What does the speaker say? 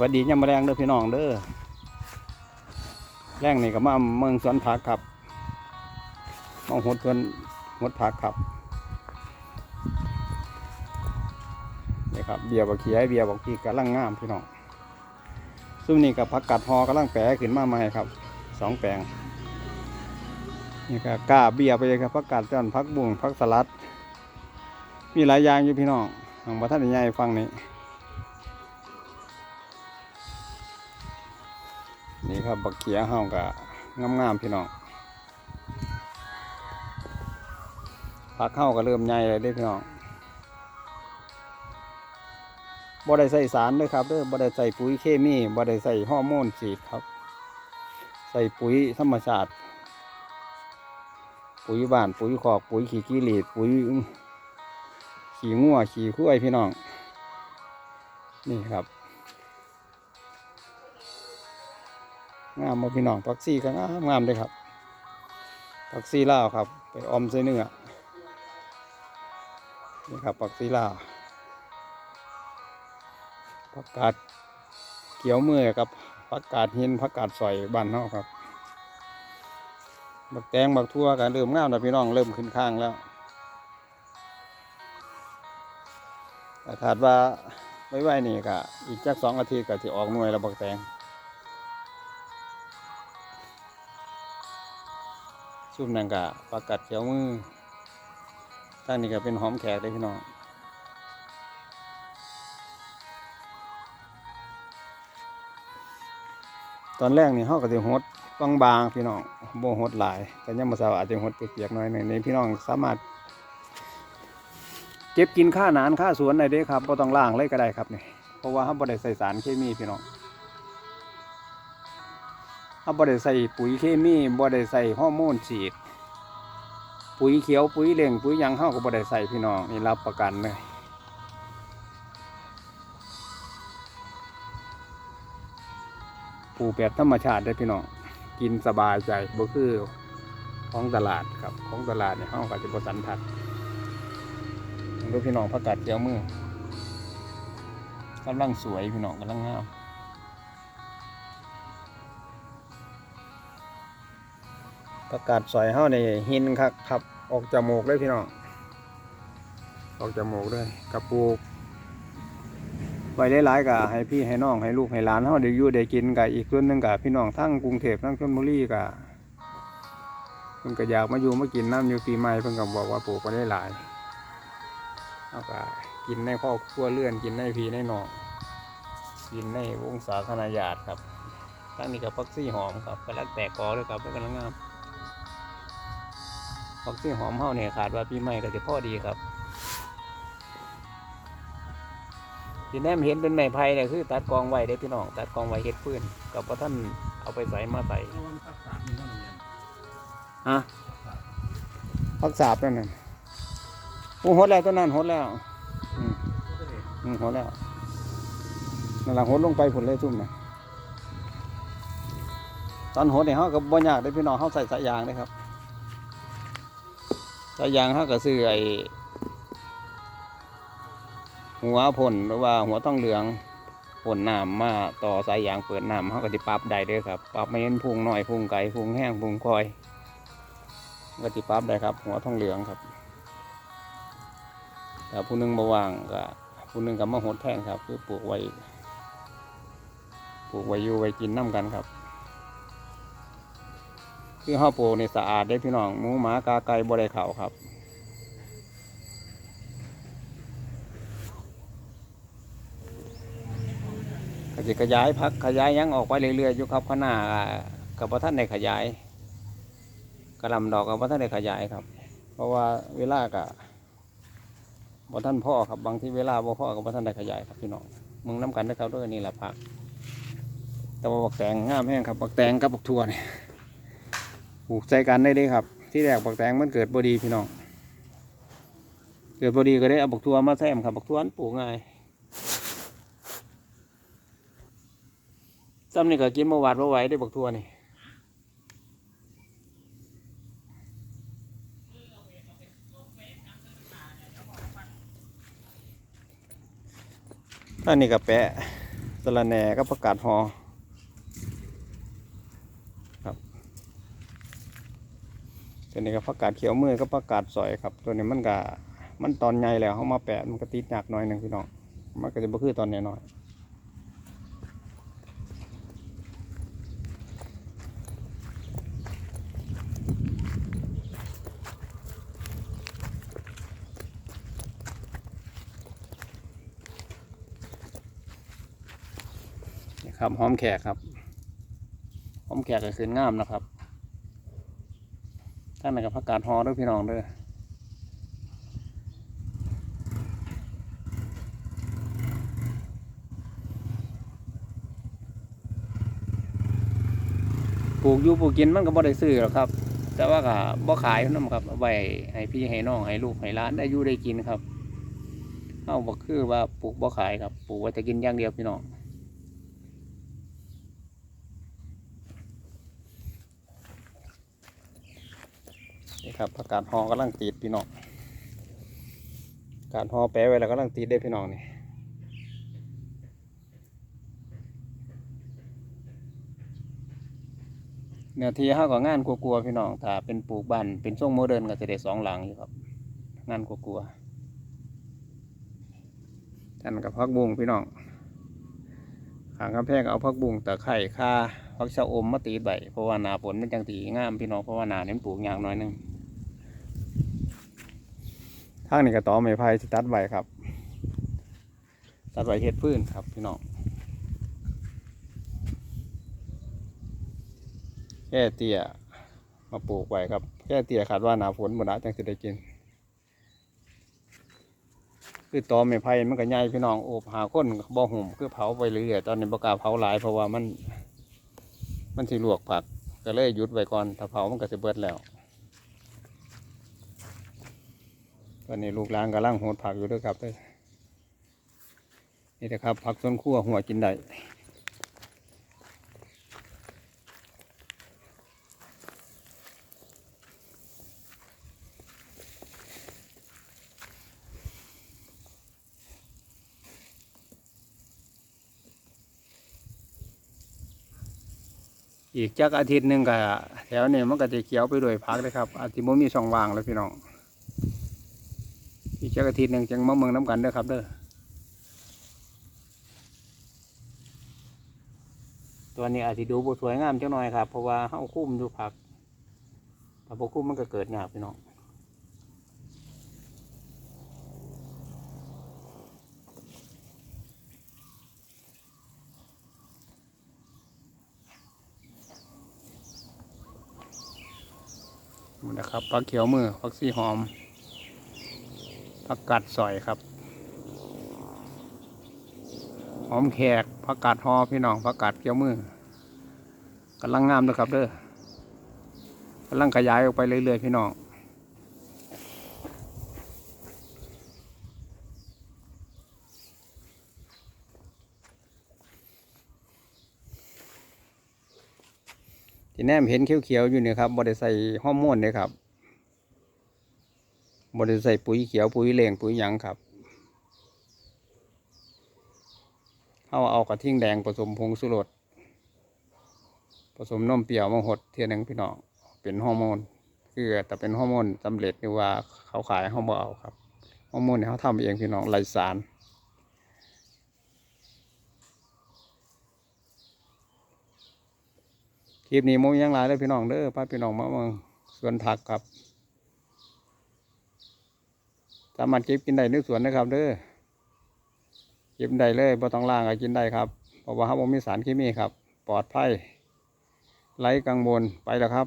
วัสดียามมอแรงเด้อพี่น้องเด้อแรงนี่ก็มาเมืองสวนผักครับมาหดเพื่อนหดผักครับนี่ครับเบียร์บักเขียเบียร์บักพีกำลังงามพี่น้องซุ่มนี่กับผักกัดหอกำลังแปะขึ้นมาใหม่ครับสองแปลงนี่ก็กล้าเบียร์ไปเลยครับผักกัดจอนผักบุ้งผักสลัด มีหลายอย่างอยู่พี่น้องทางประท่านใหญ่ฟังนี้ นี่ครับบักเขียเฮากะงามๆพี่น้องผักเฮาก็เริ่มใหญ่เลยด้พี่น้องบ่ได้ใส่สารด้วยครับเด้อบ่ได้ใส่ปุ๋ยเคมีบ่ได้ใส่ฮอร์โมนฉีดครับ ใส่ปุ๋ยธรรมชาติ ปุ๋ยบ้านปุ๋ยขอกปุ๋ยขี้กิเลสปุ๋ยขี้งัวขี้คุ้ยพี่น้อง นี่ครับ งามมาพี่น้องผักซี่ก็งามงามเลยครับผักซี่ลาวครับ ไปออมใส่เนื้อนี่ครับผักซี่ลาวผักกาดเขียวเมื่อยกับผักกาดหินผักกาดสอยบ้านเฮาครับบักแตงบักทั่วกันเริ่มงามแล้วพี่น้องเริ่มขึ้นข้างแล้วแต่คาดว่าไว้ไว้นี่ก็อีกจักสองอาทิตย์ก็จะออกหน่วยแล้วบักแตง ซุ่มนังกะปลากัดเขียวมือตั้งนี่ก็เป็นหอมแขกเลยพี่น้องตอนแรกนี่เขาก็จะหดบางบางๆพี่น้องโบหดหลาย แต่ยังมาสาวอาจจะหดเปียกๆหน่อยหนึ่งในพี่น้องสามารถ เก็บกินค่าหนานค่าสวนได้เด้ครับก็ต้องล่างเลยก็ได้ครับนี่เพราะว่าเขาบ่ได้ใส่สารเคมีพี่น้อง เขาบ่ได้ใส่ปุ๋ยเคมีบ่ได้ใส่ฮอร์โมนฉีด ปุ๋ยเขียวปุ๋ยเหล่งปุ๋ยยังเฮาก็บ่ได้ใส่พี่น้องนี่รับประกันเลยปลูกแบบธรรมชาติได้พี่น้องกินสบายใจบ่คือของตลาดครับของตลาดเนี่ยเฮาก็จะบ่สันทัดดูพี่น้องผักกาดเจียวมือกำลังสวยพี่น้องกำลังงาม ประกาศสอยเฮาในหินครับครับ ออกจมูกเลยพี่น้องออกจมูกเลยกระปูกไว้หลายๆกะให้พี่ให้น้องให้ลูกให้หลานเฮาได้อยู่ได้กินกะอีกส่วนหนึงกะพี่น้องทั้งกรุงเทพทั้งชลบุรีกะเพิ่นก็อยากมาอยู่มากินน้ำอยู่ปีใหม่เพิ่นก็บอกว่าปลูกไปได้หลายเอากะกินในครอครัวเลื่อนกินในพี่ในน้องกินในวงศาคณาญาติครับทั้งนี้กับพักซี่หอมครับกำลังแตกกอเลยครับกำลังงาม ผักซี่หอมเฮาเนี่ยขาดว่าปีใหม่ก็จะพอดีครับที่แนมเห็นเป็นไม้ไผ่เนี่ยคือตัดกองไว้ได้อพี่น้องตัดกองไว้เฮ็ดฟืนกับพอท่านเอาไปใส่มาใส่ฮะพักสาบนั่นน่ะโอ้หดแล้วตัวนั้นหดแล้วอืมอืมหดแล้วนั่นหลังหดลงไปผลเลยซุ่มนะตอนหดเนี่ยเขาก็บ่ยากได้อพี่น้องเขาใส่สายยางได้อครับ สายางเขาก็ซื้อไอหัวพ่นหรือว่าหัวต้องเหลืองพ่นน้ำมาต่อสายยางเปิดน้ำเขาก็จะปรับได้เด้วยครับปรับไม่เห็นพุงหน่อยพุงไก่พุงแห้งพุงคอยก็จะปรับได้ครับ หัวทองเหลืองครับแต่ผู้หนึงบวางก็ผู้หนึงกับมะหดแท่งครับ คือปลูกไว้ปลูกไว้อยู่ไว้กินน้ำกันครับ คือห้าปลูกในสะอาดได้พี่น้องหมูหมากาไก่บ่ได้เขาครับก็จะขยายพักขยายยังออกไปเรื่อยๆอยู่ครับข้างหน้ากับพระท่านในขยายกระลำดอกกับพระท่านในขยายครับ เพราะว่าเวลากับพระท่านพ่อครับบางที่เวลาบ่พ่อกับพระท่านในขยายครับพี่น้องมึงน้ำกันนะครับด้วยนี่แหละพักแต่ว่าบักแตงงามแห้งครับบักแตงกับบักทัวเนี่ย ลูกใจกันได้เลยครับ ที่แรกบักแตงมันเกิดบอดีพี่น้อง เกิดบอดีก็ได้เอาบักทัวมาแซมครับบักทัวนั้ปลูกง่ายซ้ำนี่ก็กินเมื่อวานเมื่อไหวได้บักทัวนี่อันนี้ก็แปะสะระแหน่กับผักาดหอครับ ตัวนี้ก็ผักกาดเขียวมือกับผักกาดสอยครับ ตัวนี้มันก็มันตอนใหญ่แล้วเขามาแปะมันก็ติดหนักหน่อยหนึ่งพี่น้องมันก็จะบ่คือตอนน้อยๆนี่ครับหอมแขกครับหอมแขกก็คืองามนะครับ ท่านไหนกับผักกาดฮอด้วยพี่น้องเด้วยปลูกอยู่ปลูกกินมันก็บ่ได้ซื้อหรอกครับ แต่ว่าก็บ่ขายนำครับเอาไว้ให้พี่ให้น้องให้ลูกให้หล้านได้อยู่ได้กินครับ เอาบ่คือว่าปลูกบ่ขายครับ ปลูกไว้แต่กินอย่างเดียวพี่น้อง นี่ครับผักกาดหอกำลังติดพี่น้องการหอแปะไว้แล้วกำลังติดได้พี่น้องนี่เนื้อที่ห้าก็งานกลัวๆพี่น้องถ้าเป็นปลูกบ้านเป็นทรงโมเดิร์นก็จะได้สองหลังอยู่ครับ งานกลัวๆท่านกับพักบุงพี่น้องขางกำแพงเอาพักบุงตะไคร่ข่าพักชะอมมาตีใบเพราะว่านาฝนมันจังตีงามพี่น้องเพราะว่านาเน้นปลูกยางน้อยนึง ทางนี้ก็ต่อไม้ไผ่ที่ตัดไว้ครับ ตัดไว้เฮ็ดพื้นครับพี่น้องแค่เตี้ยมาปลูกไว้ครับแค่เตี้ยขาดว่าหนาฝนหมดละจังสิได้กิน คือต่อไม้ไผ่มันก็ใหญ่พี่น้องโอบหาคนบ่หุ่มคือเผาไปเรื่อยตอนนี้บ่กล้าเผาหลายเพราะว่ามัน มันสิลวกผัก ก็เลยหยุดไว้ก่อนถ้าเผามันก็สิเบิดแล้ว ตอนนี้ลูกหลานกำลังโหดผักอยู่ด้วยครับเด้อนี่นะครับผักสวนครัวหัวกินได้อีกจักอาทิตย์หนึ่งก็แถวนี้มันก็จะเขียวไปด้วยผักเลยครับอาทิตย์มันมีช่องว่างแล้วพี่น้อง จักอาทิตย์หนึ่งจังมาเมืองน้ำกันเด้อครับเด้อตัวนี้อาจจะดูบ่สวยงามจังหน่อยครับ เพราะว่าเฮาคุ้มอยู่ผักถ้าบ่คุ้มมันก็เกิดยาพี่น้องนี่นะครับผักเขียวมือผักสีหอม ผักกาดสอยครับ หอมแขกผักกาดหอพี่น้องผักกาดเกี่ยวมือกำลังงามเลยครับเด้อกำลังขยายออกไปเรื่อยๆพี่น้องที่แนมเห็นเขียวๆอยู่เนี่ยครับบริใส่ฮอร์โมนเลยครับ บริใส่ปุ๋ยเขียวปุ๋ยเหลงปุ๋ยหยังครับเอาเอากระทิ่งแดงผสมผงสุรสผสมนมเปรี้ยวมาหดเทียหนึงพี่น้องเป็นฮอร์โมนคือแต่เป็นฮอร์โมนสำเร็จหรือว่าเขาขายเขาบ่เอาครับฮอร์โมนเนี่ยเขาทำเองพี่น้องไรสารคลิปนี้โมมีหยังหลายเลยพี่น้องเด้อพาพี่น้องมาเมืองสวนผักครับ สามารถเก็บกินได้ในสวนนะครับ เด้อกินได้เลยบ่ต้องล่างก็กินได้ครับเพราะว่าเขาบ่มีสารเคมีครับ ปลอดภัยไร้กังวลไปแล้วครับ